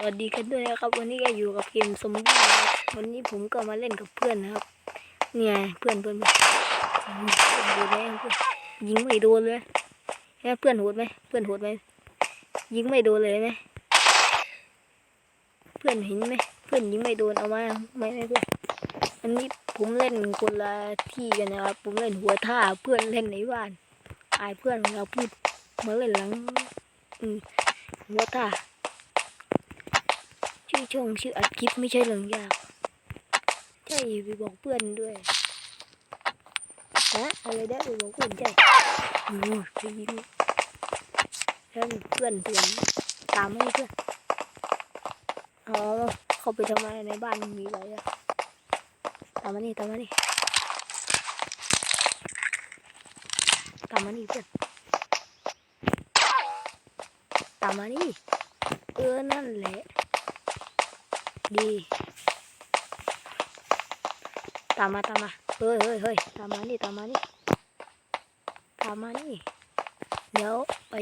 สวัสดีกันด้วยนะครับ วันนี้ก็อยู่กับเกมซอมบี้นะครับวันนี้ผมก็มาเล่นกับเพื่อนนะครับ เนี่ยเพื่อนเพื่อนเพื่อนโดนไหมเพื่อนยิงไม่โดนเลยแค่เพื่อนโหดไหมเพื่อนโหดไหมยิงไม่โดนเลยไหมเพื่อนเห็นไหมเพื่อนยิงไม่โดนเอามาไม่ไม่เพื่อนอันนี้ผมเล่นคนละที่กันนะครับผมเล่นหัวท่าเพื่อนเล่นในบ้านอายเพื่อนเราพูดมาเล่นหลังอืมหัวท่า ชื่อช่องชื่ออัดคลิปไม่ใช่เรื่องยากใช่ไปบอกเพื่อนด้วยนะอะไรได้ไปบอกเพื่อนใช่โอ้ไปยิงแล้วเพื่อนเตือนตามให้เพื่อนอ๋อเขาไปทำอะไรในบ้านมีอะไรอะตามมานี่ตามมานี่ตามมานี่เพื่อนตามมานี่เออนั่นแหละ ดี ตามมาตามมาเฮ้ยเฮ้ยเฮ้ยตามมานี่ตามมานี่ตามมานี่เดี๋ยวไป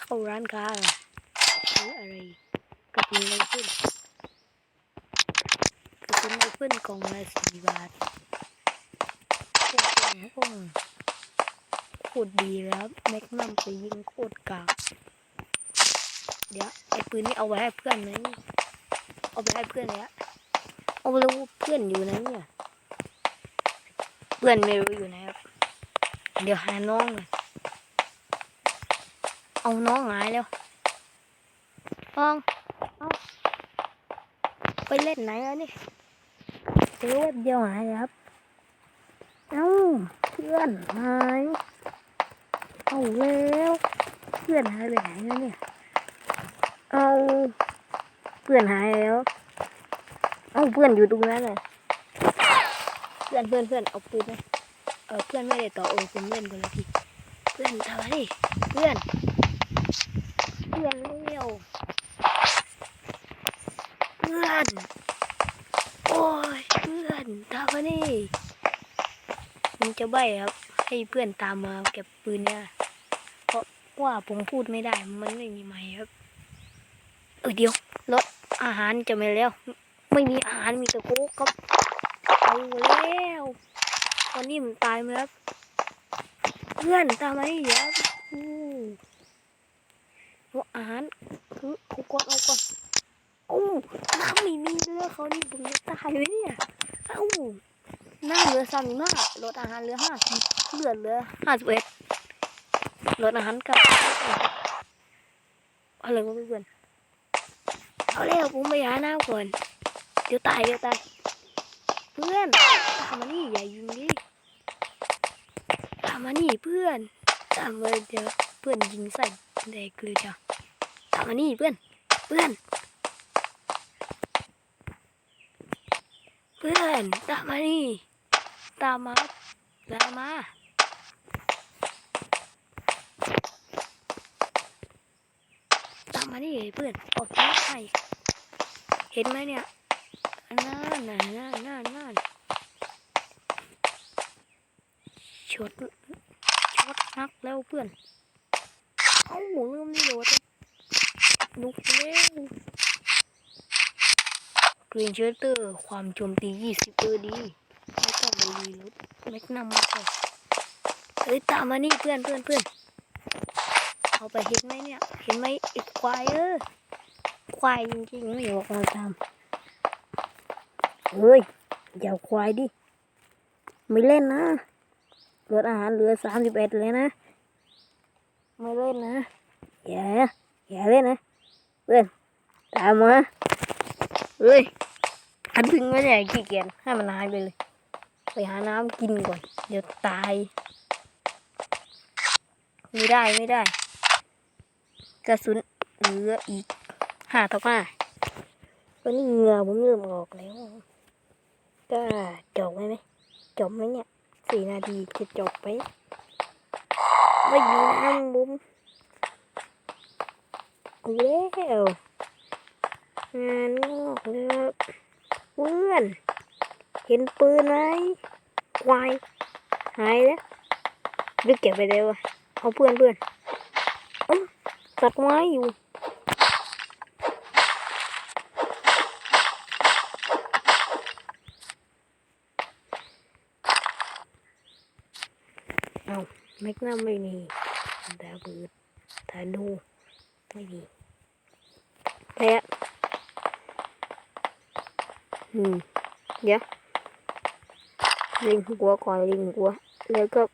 เข้าร้านค้าหรอซื้ออะไรกระปุกไรเฟิลกระปุกไรเฟิลกล่องละสี่บาทโคตรแพงโอ้โคตรดีแล้วแม็กนัมไปยิงโคตรกาก ดี๋ยวไอ้ปืนนี่เอาไว้ให้เพื่อนไหมเอาไปให้เพื่อนแล้วเอาไปรู้เพื่อนอยู่ไหนเนี่ย เพื่อนไม่รู้อยู่ไหนครับ เดี๋ยวหาน้องเลยเอาน้องหายแล้วน้องเอาไปเล่นไหนแล้วนี่เดี๋ยวแป๊บเดียวหายครับ เอ้าเพื่อนหาย เอาแล้ว เพื่อนหายไปไหนแล้วเนี่ย เอาเพื่อนหายแล้วเอาเพื่อนอยู่ตรงนั้นเลยเพื่อนเพื่อนเพื่อนเอาปืนไหมเออเพื่อนไม่ได้ต่อโอ้ผมเล่นคนละทีเพื่อนทำอะไรเพื่อน เพื่อนเร็วเพื่อนโอ้ยเพื่อนทำอะไรผมจะใบครับ ให้เพื่อนตามมาเก็บปืนเนี่ยเพราะว่าผมพูดไม่ได้มันไม่มีไม้ครับ ออเดี๋ยวรถอาหารจะไม่แล้ว ไม่มีอาหารมีแต่โค้กครับเอาแล้ววันนี้มันตายไหมครับเพื่อนตามมาดิเดี๋ยวอู้เอาอาหารคือเอาก่อนเอาก่อนโอ้น้ำไม่มีเลยเขานี่ผมจะตายไหมเนี่ยเอ้าหน้าเหลือสามมากรถอาหารเหลือห้าสิบเหลือเหลือห้าสิบเอ็ดรถอาหารกับอะไรวะเพื่อน เอาแล้วผมไปหาน้ำก่อน เดี๋ยวตายเดี๋ยวตายเพื่อนตามมานี่อย่ายิงดิตามมานี่เพื่อนตามมาเดี๋ยวเพื่อนยิงใส่แดกเลยจ้ะตามมานี่เพื่อน เพื่อน เพื่อนตามมานี่ตามมาตามมาตา มานี่เพื่อนออกจาไห้เห็นไหมเนี่ยนั่นน่ะนั่นนั่นนั่นช็อตช็อตนักแล้วเพื่อนเอ้าลืมนี่โดดลุกเร็วกรีนเชอร์เตอร์ ความโจมตี20เออดี ไม่ต้องไปรีรถแม็กนัมมาก่อนเฮ้ยตามมานี่เพื่อนเพื่อนเพื่อน เอาไปเห็นไหมเนี่ย เห็นไหมไอ้ควายเออควายจริงๆไม่อยากมาทำเฮ้ยอย่าควายดิ ไม่เล่นนะเหลืออาหารเหลือสามสิบเอ็ดเลยนะ ไม่เล่นนะ อย่า อย่าเล่นนะเพื่อนตามมาเฮ้ยอันพึ่งไม่ได้ขี้เกียจให้มันหายไปเลย ไปหาน้ำกินก่อน เดี๋ยวตาย ไม่ได้ไม่ได้ กระสุนเหลืออีกห้าเท่าห้าตอนนี้เหงื่อผมเริ่มออกแล้ว ก็จบไหมไหมจบไหมเนี่ยสี่นาทีจะจบไหมไม่มีน้ำบุ้มเอาแล้วงานงอกแล้วเพื่อน เห็นปืนไหมควายหายแล้วรือเก็บไปแล้วะเอาเพื่อนเพื่อน Thật ngoái luôn Không, mấy năm mình thì đã vượt thả đu. Cái gì? Đây ạ. Ừ dạ. Linh của còn linh của lấy cấp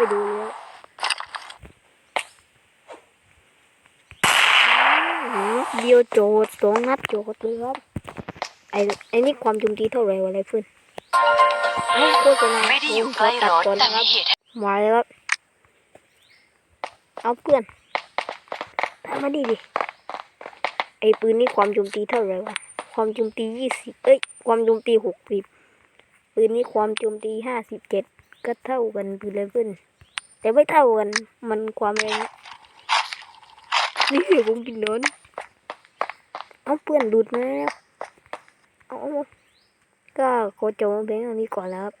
ไม่ดูแล้วอืมเดียวโจดสองนัดโจดเลยครับ ไอ้ไอ้นี่ความโจมตีเท่าไหร่วะอะไรเพื่อนเอ้าโฆษณาไม่ได้อยู่ใกล้รถตัดก่อนแต่นะครับมีเหตุให้มาแล้วครับเอาเพื่อนตามมาดิดิ ไอ้ปืนนี่ความโจมตีเท่าไหร่วะ ความโจมตียี่สิบเอ้ย ความโจมตีหกสิบปืนนี้ความโจมตีห้าสิบเจ็ดก็เท่ากันปืนเลยเพื่อน แต่ไม่เท่ากัน มันความแรงนี่ผมกินนอนเอาเพื่อนดูดมาแล้วเอาเอก็ขอจบเพลงอันนี้ก่อนแล้วครับ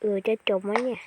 เออจะจบไหมเนี่ย